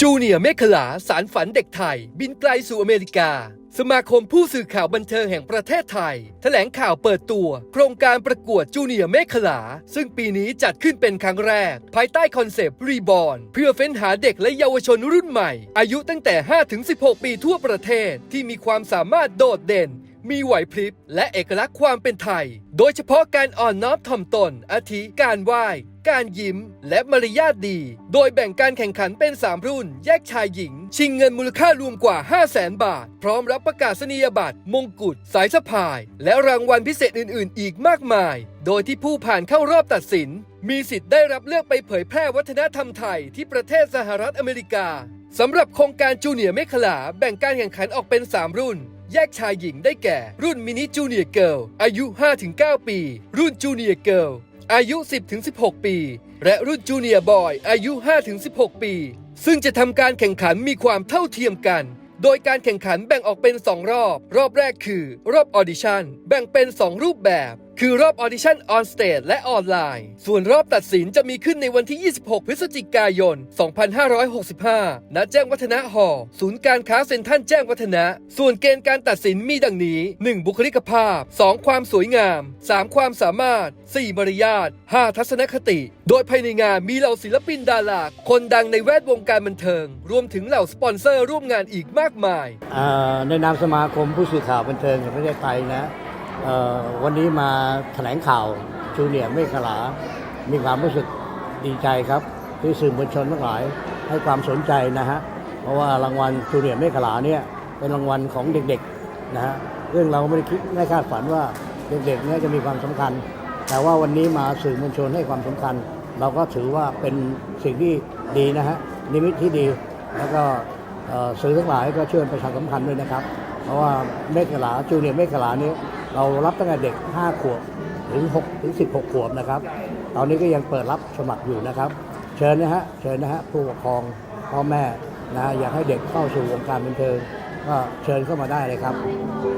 จูเนียร์เมฆขลาสารฝันเด็กไทย บินไกลสู่อเมริกา สมาคมผู้สื่อข่าวบันเทิงแห่งประเทศไทย แถลงข่าวเปิดตัว โครงการประกวดจูเนียร์เมฆขลา ซึ่งปีนี้จัดขึ้นเป็นครั้งแรก ภายใต้คอนเซปต์รีบอ n เพื่อเฟ้นหาเด็กและเยาวชนรุ่นใหม่ อายุตั้งแต่ 5-16 ปีทั่วประเทศที่มีความสามารถโดดเด่น มีไหวพริบ และเอกลักษณ์ความเป็นไทย โดยเฉพาะการอ่อนน้อมถ่อมตน อาทิการไหว้ การยิ้ม และมารยาทดี โดยแบ่งการแข่งขันเป็น 3 รุ่น แยกชายหญิง ชิงเงินมูลค่ารวมกว่า 5 0 0แสนบาท พร้อมรับประกาศนียบัตร มงกุฎ สายสะพาย และรางวัลพิเศษอื่น ๆ อีกมากมาย โดยที่ผู้ผ่านเข้ารอบตัดสิน มีสิทธิ์ได้รับเลือกไปเผยแพร่วัฒนธรรมไทยที่ประเทศสหรัฐอเมริกาสำหรับโครงการจูเนียร์เมฆขลาแบ่งการแข่งขันออกเป็น 3 รุ่น แยกชายหญิงได้แก่ รุ่นมินิจูเนียร์เกิลอายุ 5-9 ปี รุ่นจูเนียร์เกิลอายุ 10-16 ปี และรุ่นจูเนียร์บอยอายุ 5-16 ปี ซึ่งจะทำการแข่งขันมีความเท่าเทียมกัน โดยการแข่งขันแบ่งออกเป็น 2 รอบ รอบแรกคือ รอบออดิชั่นแบ่งเป็น 2 รูปแบบ คือรอบออดิชั่นออนสเตจและออนไลน์ ส่วนรอบตัดสินจะมีขึ้นในวันที่ 26 พฤศจิกายน 2565 ณ แจ้งวัฒนะหอศูนย์การค้าเซ็นทรัลแจ้งวัฒนะ ส่วนเกณฑ์การตัดสินมีดังนี้ 1. บุคลิกภาพ 2. ความสวยงาม 3. ความสามารถ 4. มารยาท 5. ทัศนคติ โดยภายในงานมีเหล่าศิลปินดาราคนดังในแวดวงการบันเทิง รวมถึงเหล่าสปอนเซอร์ร่วมงานอีกมากมายในนามสมาคมผู้สื่อข่าวบันเทิงแห่งประเทศไทยนะ วันนี้มาแถลงข่าวจูเนียร์เมฆลา มีความรู้สึกดีใจครับ ที่สื่อมวลชนทั้งหลายให้ความสนใจนะฮะ เพราะว่ารางวัลจูเนียร์เมฆลาเนี่ยเป็นรางวัลของเด็กๆนะฮะเรื่องเราไม่ได้คิดไม่คาดฝันว่าเด็กๆเนี่ยจะมีความสำคัญ แต่ว่าวันนี้มาสื่อมวลชนให้ความสำคัญ เราก็ถือว่าเป็นสิ่งที่ดีนะฮะนิมิตที่ดีแล้วก็สื่อทั้งหลายก็เช่วยประชาสัมพันธ์ด้วยนะครับ เพราะว่าเมฆลาจูเนียร์เมฆลานี้ เรารับตั้งแต่เด็ก 5 ขวบถึง6ถึง 16 ขวบนะครับ ตอนนี้ก็ยังเปิดรับสมัครอยู่นะครับ เชิญนะฮะเชิญนะฮะผู้ปกครองพ่อแม่นะอยากให้เด็กเข้าสู่วงการบันเทิงก็เชิญเข้ามาได้เลยครับ